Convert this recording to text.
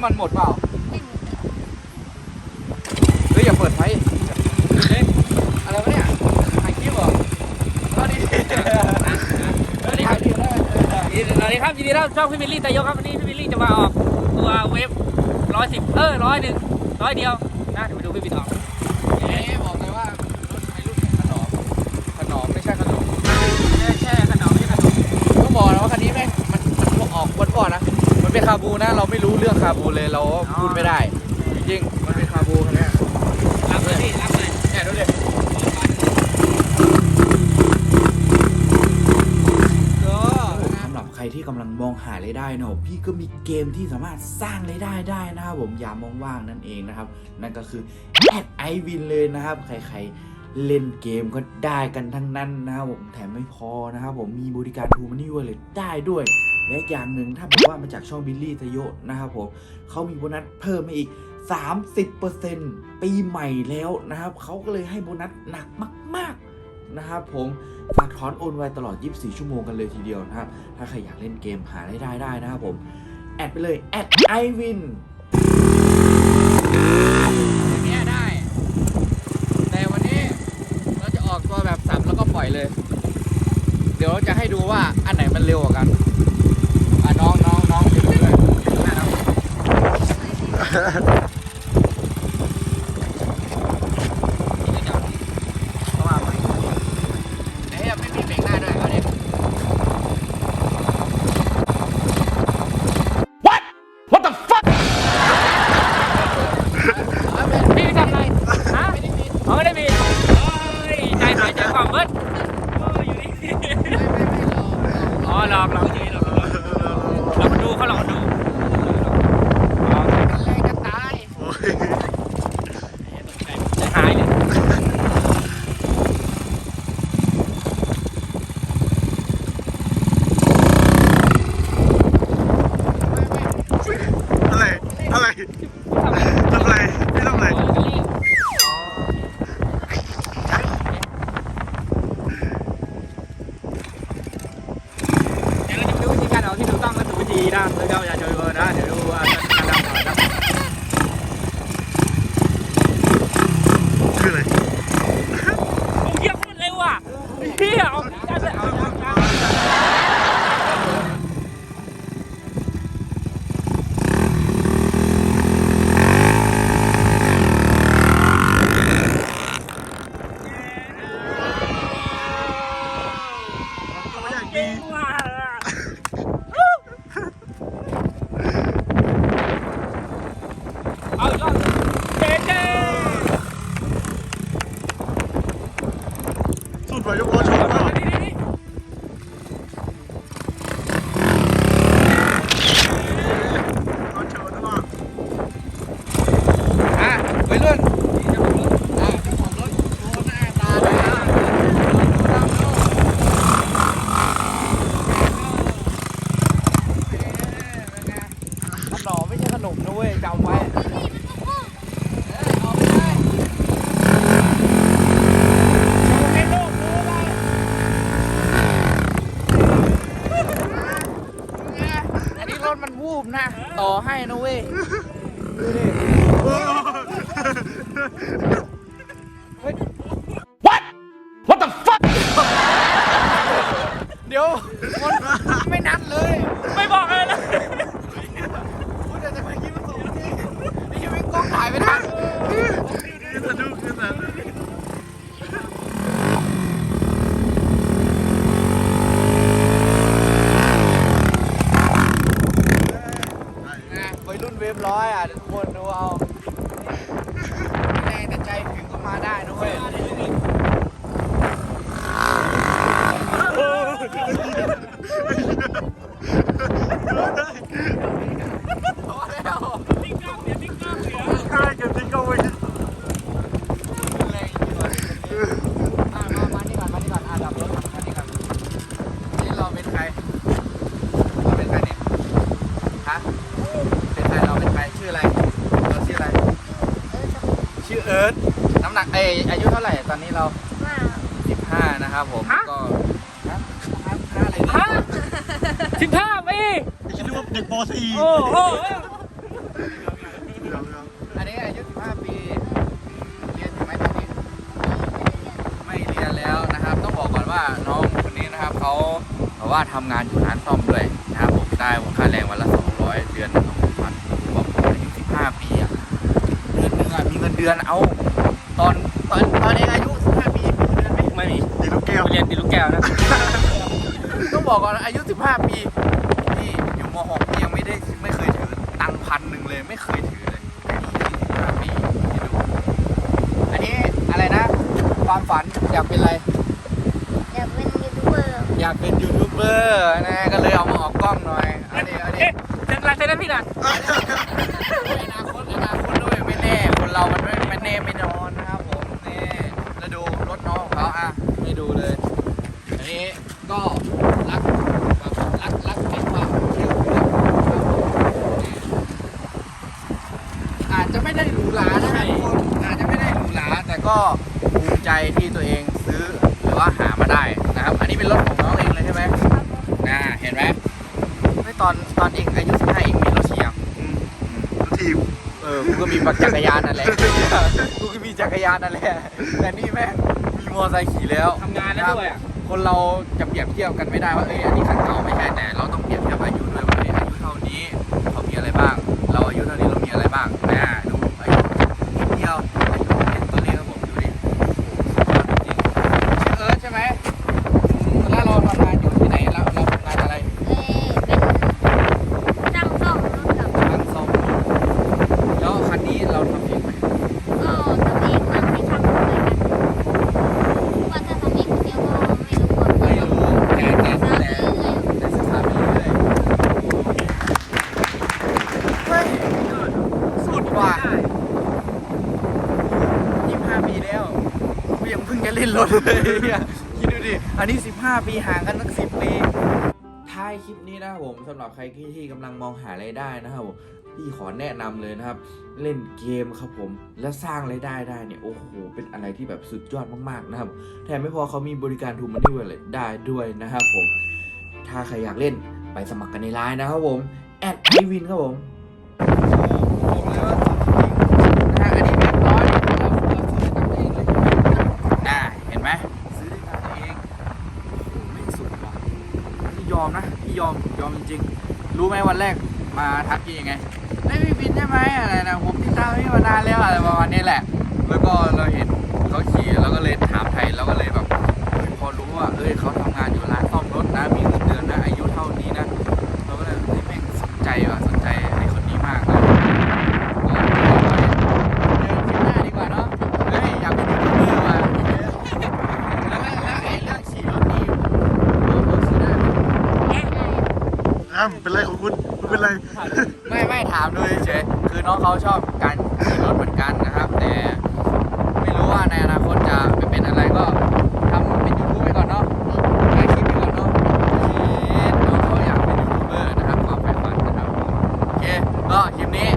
ำมันหมดเปล่าเฮ้ยอย่าเปิดไฟเฮ้ยอะไรวะเนี่ยถ่ายคลิปเหรอเอาดิสวัสดีครับสวัสดีครับยินดีต้อนรับช่องพี่บิลลี่ตายกครับวันนี้พี่บิลลี่จะมาออกตัวเวฟร้อยสิบเออร้อยหนึ่งร้อยเดียวนะเดี๋ยวไปดูพี่บิลออกเอ๊ะบอกเลยว่ารถไฟรุ่นขนอมขนอมไม่ใช่ขนมแช่แช่ขนมไม่ใช่ขนมต้องบอกนะว่าคันนี้แม่งมันมันออกวันก่อนนะ คาบูนะ เราไม่รู้เรื่องคาบูเลยเราพูดไม่ได้ จริงๆมันเป็นคาบูคันเนี้ยรับเลยพี่รับเลยเนี่ยดูดิสำหรับใครที่กำลังมองหารายได้นะครับพี่ก็มีเกมที่สามารถสร้างรายได้ได้นะครับผมอย่ามองว่างนั่นเองนะครับ นั่นก็คือแอดไอวินเลยนะครับ ใครๆเล่นเกมก็ได้กันทั้งนั้นนะครับผมแถมไม่พอนะครับผมมีบริการทูมันนี่วอลเล็ตได้ด้วย และอีกอย่างหนึ่งถ้าบอกว่ามาจากช่องบิลลี่ตะโยนะครับผมเขามีโบนัสเพิ่มมาอีก 30%ปีใหม่แล้วนะครับเขาก็เลยให้โบนัสหนักมากๆนะครับผมฝากถอนโอนไวตลอด 24 ชั่วโมงกันเลยทีเดียวนะครับ ถ้าใครอยากเล่นเกมหาได้ได้นะครับผม แอดไปเลยแอดไอวินเนี้ยได้ แต่วันนี้เราจะออกตัวแบบสับแล้วก็ปล่อยเลย เดี๋ยวจะให้ดูว่าอันไหนมันเร็วกว่ากัน อะน้องน้องน้องเดี๋ยวไปด้วยหน้าน้อง เข้ามาใหม่เอ้ยไม่มีเบรกหน้าด้วยเอาดิพี่ทำอะไรฮะเขาไม่ได้มีเฮ้ยใจหายใจความเบิดเอออยู่นี่อ๋อหลอกหลอกจริงหลอกหลอกหลอกคนดูเขาหลอกคนดูอ๋อ แรงจะตาย ใจหายเลย อะไร อะไร ทำอะไรพี่ทำอะไร เดี๋ยวเราจะไปดูวิธีการเอาที่ถูกต้องและถูกวิ ธีนะแล้วก็อย่าโชว์เบอร์นะ เดี๋ยวดูว่าจะทำก่อนนะ คืออะไร โอ้ยเยี่ยมโคตรเร็วอะเฮียเอาการเลยเอาเอาเอาเก่งว่ะเอาอีกรอบเจ๊เจ๊ สุดไปยกล้อชนก่อน นี่นี่นี่ ล้อชนก่อน อะวัยรุ่นอะเจ้าของรถโชว์หน้าตาเลยนะดูดูดูเอ๊ะเป็นไงขนมไม่ใช่ขนมนะเว้ยจำไว้เอ้ยเอาไปเลยโชว์ให้โลกรู้เลยเป็นไงอันนี้รถมันวูบนะ ต่อ รุ่นเวฟร้อยอะทุกคนดูเอา ร์ดน้ำหนักเอออายุเท่าไหร่ตอนนี้เราว่สิบห้านะครับผมก็ฮะห้าอะไรนะฮะสิบห้าปคิดว่าเด็กป .4 อันนี้อายุ15ปีเรียนใช่ไหมไม่เรียนแล้วนะครับ ต้องบอกก่อนว่าน้องคนนี้นะครับเขาบอกว่าทำงานอยู่ร้านซ่อมด้วยนะครับผมได้ค่าแรงวันละ200เดือนหนึ่ง เงินเดือนเอา ตอนตอนตอนเองอายุ15ปีมีเงินเดือนไหมไม่มีตีลูกแก้ว ไปเรียนตีลูกแก้วนะ ต้องบอกก่อนนะอายุ 15 ปีนี่อยู่ม .6 พี่ยังไม่ได้ไม่เคยถือตังค์พันหนึ่งเลยไม่เคยถือเลย15ปีคิดดูอันนี้อะไรนะ ความฝันอยากเป็นอะไร อยากเป็นยูทูบเบอร์อยากเป็นยูทูบเบอร์นะก็เลยเอามาออกกล้องหน่อยอันนี้อันนี้ เอ๊ะเซ็นลายเซ็นนะพี่นะอนาคตอนาคตด้วยไม่แน่คน เรามันไม่ไม่แน่ไม่นอนนะครับผมนี่แล้วดูรถน้องของเขาอะไม่ดูเลย อันนี้ก็รักแบบรักรักในความเที่ยวครับอาจจะไม่ได้หรูหรานะครับทุกคนอาจจะไม่ได้หรูหราแต่ก็ภูมิใจที่ตัวเองซื้อหรือว่าหามาได้นะครับ อันนี้เป็นรถของน้องเองเลยใช่ไหมน่าเห็นไหมไม่ตอนตอนเองอายุ15เองมีรถเฉียงรถทีม ออกูก็มีจักรยานนั่นแหละกูก็มีจักรยานนั่นแหละ แต่นี่แม่งมีมอเตอร์ไซค์ขี่แล้วทำงานแล้วด้วยอะคนเราจะเปรียบเทียบกันไม่ได้ว่าเอ้ยอันนี้คันเก่าไม่ใช่แต่เราต้องเปรียบเทียบอายุด้วยว่าเอ้ยอายุเท่านี้เขามีอะไรบ้าง เราอายุเท่านี้เรามีอะไรบ้างนะดูอายุนิดเดียวอายุเป็นตัวเลขครับผมดูดิโอ้โหสุดยอดจริงๆชื่อเอิร์ธใช่ไหมอืมแล้วเราทำงานอยู่ที่ไหนเราเราทำงานอะไร เอ้ยเป็นช่างซ่อมรถกับ ร้านซ่อมรถแล้วคันนี้เราทำเองไหม ก็ทำเองทำให้ช่างช่วยกันว่าถ้าทำเองคนเดียวก็ไม่รู้ว่า ไม่รู้แต่แต่ สร้าง แต่ เรื่อย แต่ศึกษาไปเรื่อยเฮ้ยสุดว่ะยี่ห้าปีแล้วกู ยังเพิ่งจะเล่นรถเลยเนี่ยคิดดูดิ อันนี้ 15 ปีห่างกันตั้ง10 ปีท้ายคลิปนี้นะครับผมสำหรับใครที่ที่กำลังมองหารายได้นะครับผมพี่ขอแนะนำเลยนะครับ เล่นเกมครับผมและสร้างรายได้ได้เนี่ยโอ้โหเป็นอะไรที่แบบสุดยอดมากๆนะครับแถมไม่พอเขามีบริการทูมันนี่เวลได้ด้วยนะครับผม ถ้าใครอยากเล่นไปสมัครกันในไลน์นะครับผมแอดไอวินครับผมบอกเลยว่าสุดจริงนะฮะอันนี้เป็นร้อยเราเราซื้อตังค์เองเลยน่าเห็นไหมซื้อด้วยตังค์เองโอ้โหไม่งสุดว่ะพี่ย อมนะพี่ยอมยอมจริงๆ รู้ไหมวันแรกมาทักพี่ยังไงได้พี่บินใช่ไหมอะไรนะผมติดตามพี่มานานแล้วอะไรประมาณนี้แหละ แล้วก็เราเห็นเขาขี่แล้วก็เลยถามไทยแล้วก็เลยแบบพอรู้ว่าเอ้ยเขาทำงานอยู่ อ้ำเป็นไรของคุณคุณเป็นไร ไม่ไม่ถามดูเฉยๆคือน้องเขาชอบการขี่รถเหมือนกันนะครับ แต่ไม่รู้ว่าในอนาคตจะเป็นอะไรก็ทำเป็นยูทูบไปก่อนเนาะใช้คิปไปก่อนเนาะเอ๊น้องเขาอยากเป็นยูทูบเบอร์นะครับความฝันนะครับโอเคก็คลิปนี้